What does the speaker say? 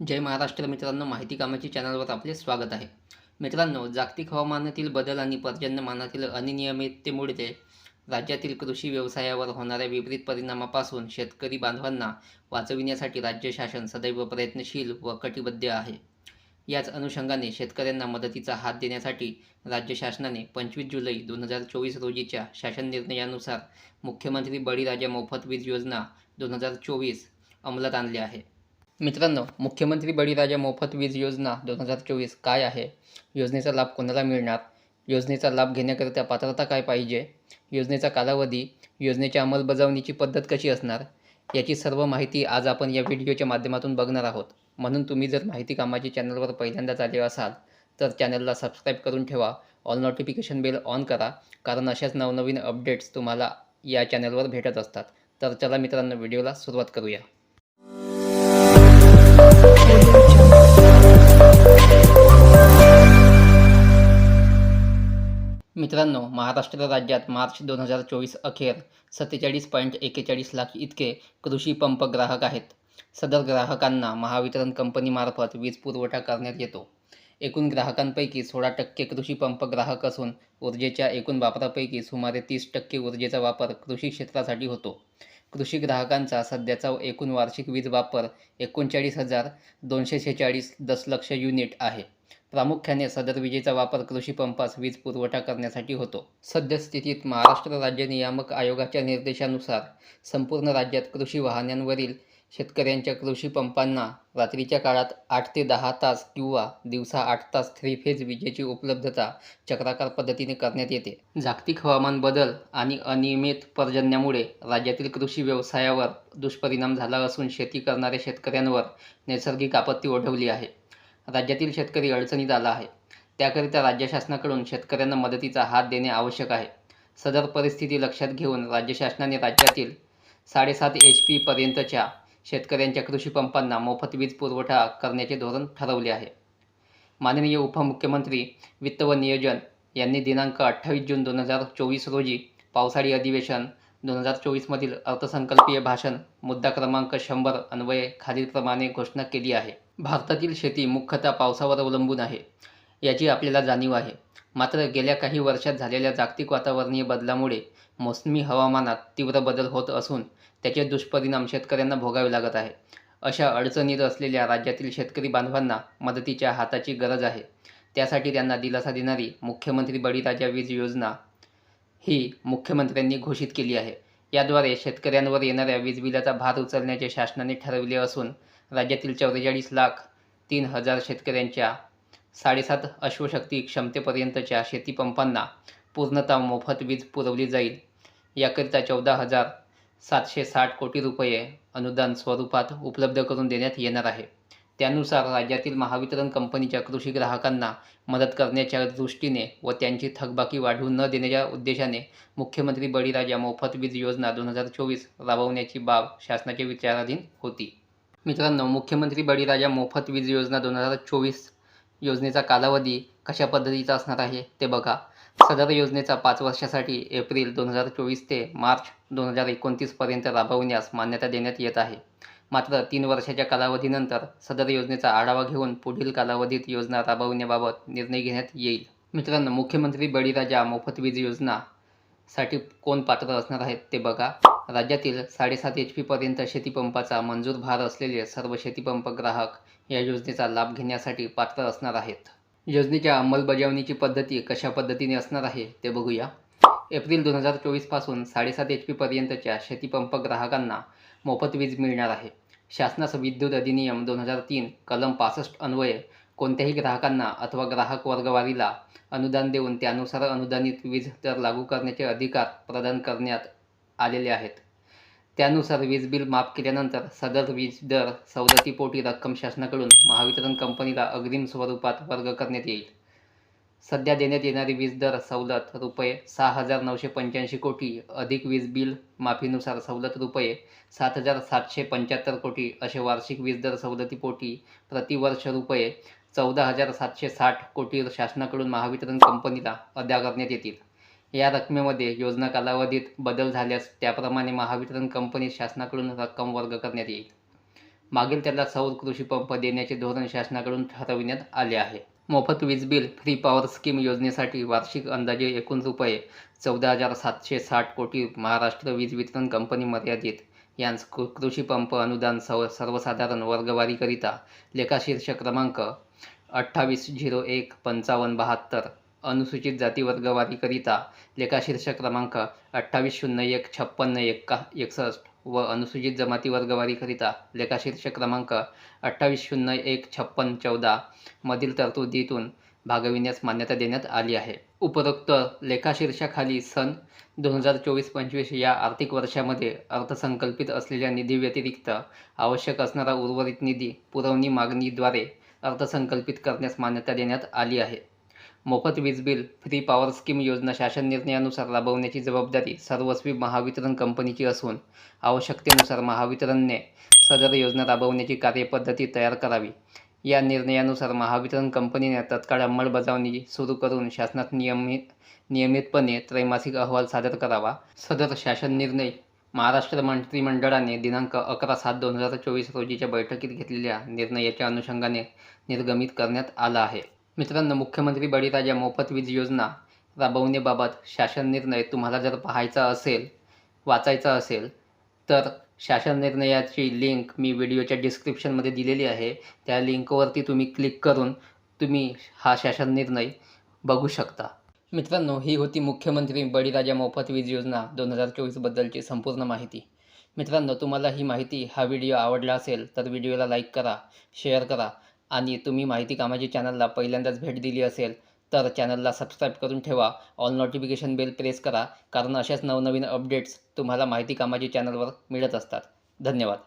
जय महाराष्ट्र मित्रांनो माहिती कामाची चॅनलवर आपले स्वागत आहे. मित्रांनो जागतिक हवामानातील बदल आणि पर्जन्यमानातील अनियमिततेमुळे राज्यातील कृषी व्यवसायावर होणाऱ्या विपरीत परिणामापासून शेतकरी बांधवांना वाचविण्यासाठी राज्य शासन सदैव प्रयत्नशील व कटिबद्ध आहे. याच अनुषंगाने शेतकऱ्यांना मदतीचा हात देण्यासाठी राज्य शासनाने पंचवीस जुलै दोन हजार चोवीस रोजीच्या शासन निर्णयानुसार मुख्यमंत्री बळीराजा मोफत वीज योजना दोन हजार चोवीस अंमलात आणली आहे. मित्रांनो मुख्यमंत्री बळीराजा मोफत वीज योजना दोन हजार चोवीस काय आहे? योजनेचा लाभ कोणाला मिळणार? योजनेचा लाभ घेण्याकरिता पात्रता काय पाहिजे? योजनेचा कालावधी योजनेच्या अंमलबजावणीची पद्धत कशी असणार? याची सर्व माहिती आज आपण या व्हिडिओच्या माध्यमातून बघणार आहोत. म्हणून तुम्ही जर माहिती कामाची चॅनलवर पहिल्यांदाच आले असाल तर चॅनलला सबस्क्राईब करून ठेवा. ऑल नोटिफिकेशन बेल ऑन करा कारण अशाच नवनवीन अपडेट्स तुम्हाला या चॅनलवर भेटत असतात. तर चला मित्रांनो व्हिडिओला सुरुवात करूया. मित्रांनो महाराष्ट्र राज्यात मार्च दोन हजार चोवीस अखेर सत्तेचाळीस पॉईंट एकेचाळीस लाख इतके कृषी पंप ग्राहक आहेत. सदर ग्राहकांना महावितरण कंपनीमार्फत वीज पुरवठा करण्यात येतो. एकूण ग्राहकांपैकी सोळा टक्के कृषी पंप ग्राहक असून ऊर्जेच्या एकूण वापरापैकी सुमारे तीस टक्के ऊर्जेचा वापर कृषी क्षेत्रासाठी होतो. कृषी ग्राहकांचा सध्याचा एकूण वार्षिक वीज वापर एकोणचाळीस हजार दोनशे शेहेचाळीस दशलक्ष युनिट आहे. प्रामुख्याने सदर विजेचा वापर कृषी पंपास वीज पुरवठा करण्यासाठी होतो. सद्यस्थितीत महाराष्ट्र राज्य नियामक आयोगाच्या निर्देशानुसार संपूर्ण राज्यात कृषी वाहनांवरील शेतकऱ्यांच्या कृषी पंपांना रात्रीच्या काळात आठ ते दहा तास किंवा दिवसा आठ तास थ्री फेज विजेची उपलब्धता चक्राकार पद्धतीने करण्यात येते. जागतिक हवामान बदल आणि अनियमित पर्जन्यामुळे राज्यातील कृषी व्यवसायावर दुष्परिणाम झाला असून शेती करणाऱ्या शेतकऱ्यांवर नैसर्गिक आपत्ती ओढवली आहे. राज्यातील शेतकरी अडचणीत आला आहे. त्याकरिता राज्य शासनाकडून शेतकऱ्यांना मदतीचा हात देणे आवश्यक आहे. सदर परिस्थिती लक्षात घेऊन राज्य शासनाने राज्यातील साडेसात एच पी पर्यंतच्या शेतकऱ्यांच्या कृषी पंपांना मोफत वीज पुरवठा करण्याचे धोरण ठरवले आहे. माननीय उपमुख्यमंत्री वित्त व नियोजन यांनी दिनांक अठ्ठावीस जून दोन हजार चोवीस रोजी पावसाळी अधिवेशन दोन हजार चोवीसमधील अर्थसंकल्पीय भाषण मुद्दा क्रमांक शंभर अन्वये खालीलप्रमाणे घोषणा केली आहे. भारतातील शेती मुख्यतः पावसावर अवलंबून आहे. याची आपल्याला जाणीव आहे. मात्र गेल्या काही वर्षात झालेल्या जागतिक वातावरणीय बदलामुळे मोसमी हवामानात तीव्र बदल होत असून त्याचे दुष्परिणाम शेतकऱ्यांना भोगावे लागत आहे. अशा अडचणीत असलेल्या राज्यातील शेतकरी बांधवांना मदतीच्या हाताची गरज आहे. त्यासाठी त्यांना दिलासा देणारी मुख्यमंत्री बळीराजा वीज योजना ही मुख्यमंत्र्यांनी घोषित केली आहे. याद्वारे शेतकऱ्यांवर येणाऱ्या वीज बिलाचा भार उचलण्याचे शासनाने ठरविले असून राज्यातील चौवेचाळीस लाख तीन हजार शेतकऱ्यांच्या साडेसात अश्वशक्ती क्षमतेपर्यंतच्या शेतीपंपांना पूर्णतः मोफत वीज पुरवली जाईल. याकरिता चौदा हजार सातशे साठ कोटी रुपये अनुदान स्वरूपात उपलब्ध करून देण्यात येणार आहे. त्यानुसार राज्यातील महावितरण कंपनीच्या कृषी ग्राहकांना मदत करण्याच्या दृष्टीने व त्यांची थकबाकी वाढवू न देण्याच्या उद्देशाने मुख्यमंत्री बळीराजा मोफत वीज योजना दोन हजार चोवीस राबवण्याची बाब शासनाच्या विचाराधीन होती. मित्रांनो मुख्यमंत्री बळीराजा मोफत वीज योजना दोन हजार चोवीस योजनेचा कालावधी कशा पद्धतीचा असणार आहे ते बघा. सदर योजनेचा पाच वर्षासाठी एप्रिल दोन हजार चोवीस ते मार्च दोन हजार एकोणतीसपर्यंत राबवण्यास मान्यता देण्यात येत आहे. मात्र तीन वर्षाच्या कालावधीनंतर सदर योजनेचा आढावा घेऊन पुढील कालावधीत योजना राबवण्याबाबत निर्णय घेण्यात येईल. मित्रांनो मुख्यमंत्री बळीराजा मोफत वीज योजना साठी कोण पात्र असणार आहेत ते बघा. राज्यातील साडेसात एच पीपर्यंत शेतीपंपाचा मंजूर भार असलेले सर्व शेतीपंप ग्राहक या योजनेचा लाभ घेण्यासाठी पात्र असणार आहेत. योजनेच्या अंमलबजावणीची पद्धती कशा पद्धतीने असणार आहे ते बघूया. एप्रिल दोन हजार चोवीसपासून साडेसात एच पीपर्यंतच्या शेतीपंप ग्राहकांना मोफत वीज मिळणार आहे. शासनास विद्युत अधिनियम दोन हजार तीन कलम पासष्ट अन्वये कोणत्याही ग्राहकांना अथवा ग्राहक वर्गवारीला अनुदान देऊन त्यानुसार अनुदानित वीज दर लागू करण्याचे अधिकार प्रदान करण्यात आलेले आहेत. त्यानुसार वीज बिल माफ केल्यानंतर सदर वीज दर सवलतीपोटी रक्कम शासनाकडून महावितरण कंपनीला अग्रिम स्वरूपात वर्ग करण्यात येईल. सध्या देण्यात येणारी वीज दर सवलत रुपये सहा हजार नऊशे पंच्याऐंशी कोटी अधिक वीज बिल माफीनुसार सवलत रुपये सात हजार सातशे पंच्याहत्तर कोटी असे वार्षिक वीज दर सवलतीपोटी प्रतिवर्ष रुपये चौदा हजार सातशे साठ कोटी शासनाकडून महावितरण कंपनीला अदा करण्यात येतील. या रकमेमध्ये योजना कालावधीत बदल झाल्यास त्याप्रमाणे महावितरण कंपनी शासनाकडून रक्कम वर्ग करण्यात येईल. मागील त्याला सौर कृषी पंप देण्याचे धोरण शासनाकडून ठरविण्यात आले आहे. मोफत वीज बिल फ्री पॉवर स्कीम योजनेसाठी वार्षिक अंदाजे एकूण रुपये चौदा हजार सातशे साठ कोटी महाराष्ट्र वीज वितरण कंपनी मर्यादित. यांस कृ- कृषी पंप अनुदान सव सर्वसाधारण वर्गवारीकरिता लेखाशीर्ष क्रमांक अठ्ठावीस झिरो एक पंचावन्न बहात्तर अनुसूचित जाती वर्गवारीकरिता लेखाशीर्ष क्रमांक अठ्ठावीस शून्य एक छप्पन्न एक्का एकसष्ट व अनुसूचित जमाती वर्गवारीकरिता लेखाशीर्ष क्रमांक अठ्ठावीस शून्य एक छप्पन चौदा मधील तरतुदीतून भागविण्यास मान्यता देण्यात आली आहे. उपरोक्त लेखाशीर्षाखाली सन दोन हजार चोवीस पंचवीस या आर्थिक वर्षामध्ये अर्थसंकल्पित असलेल्या निधीव्यतिरिक्त आवश्यक असणारा उर्वरित निधी पुरवणी मागणीद्वारे अर्थसंकल्पित करण्यास मान्यता देण्यात आली आहे. मोफत वीज बिल फ्री पॉवर स्कीम योजना शासन निर्णयानुसार राबवण्याची जबाबदारी सर्वस्वी महावितरण कंपनीची असून आवश्यकतेनुसार महावितरणने सदर योजना राबवण्याची कार्यपद्धती तयार करावी. या निर्णयानुसार महावितरण कंपनीने तत्काळ अंमलबजावणी सुरू करून शासनात नियमित नियमितपणे त्रैमासिक अहवाल सादर करावा. सदर शासन निर्णय महाराष्ट्र मंत्रिमंडळाने दिनांक अकरा सात दोन हजार चोवीस रोजीच्या बैठकीत घेतलेल्या निर्णयाच्या अनुषंगाने निर्गमित करण्यात आला आहे. मित्रांनो मुख्यमंत्री बळीराजा मोफत वीज योजना राबवण्याबाबत शासन निर्णय तुम्हाला जर पाहायचा असेल वाचायचा असेल तर शासन निर्णयाची लिंक मी व्हिडिओच्या डिस्क्रिप्शनमध्ये दिलेली आहे. त्या लिंकवरती तुम्ही क्लिक करून तुम्ही हा शासन निर्णय बघू शकता. मित्रांनो ही होती मुख्यमंत्री बळीराजा मोफत वीज योजना दोन हजार चोवीसबद्दलची संपूर्ण माहिती. मित्रांनो तुम्हाला ही माहिती हा व्हिडिओ आवडला असेल तर व्हिडिओला लाईक करा शेअर करा आणि तुम्ही माहिती कामाची चॅनलला पहिल्यांदाच भेट दिली असेल तर चॅनलला सबस्क्राईब करून ठेवा. ऑल नोटिफिकेशन बेल प्रेस करा कारण अशाच नवनवीन अपडेट्स तुम्हाला माहिती कामाची चॅनलवर मिळत असतात. धन्यवाद.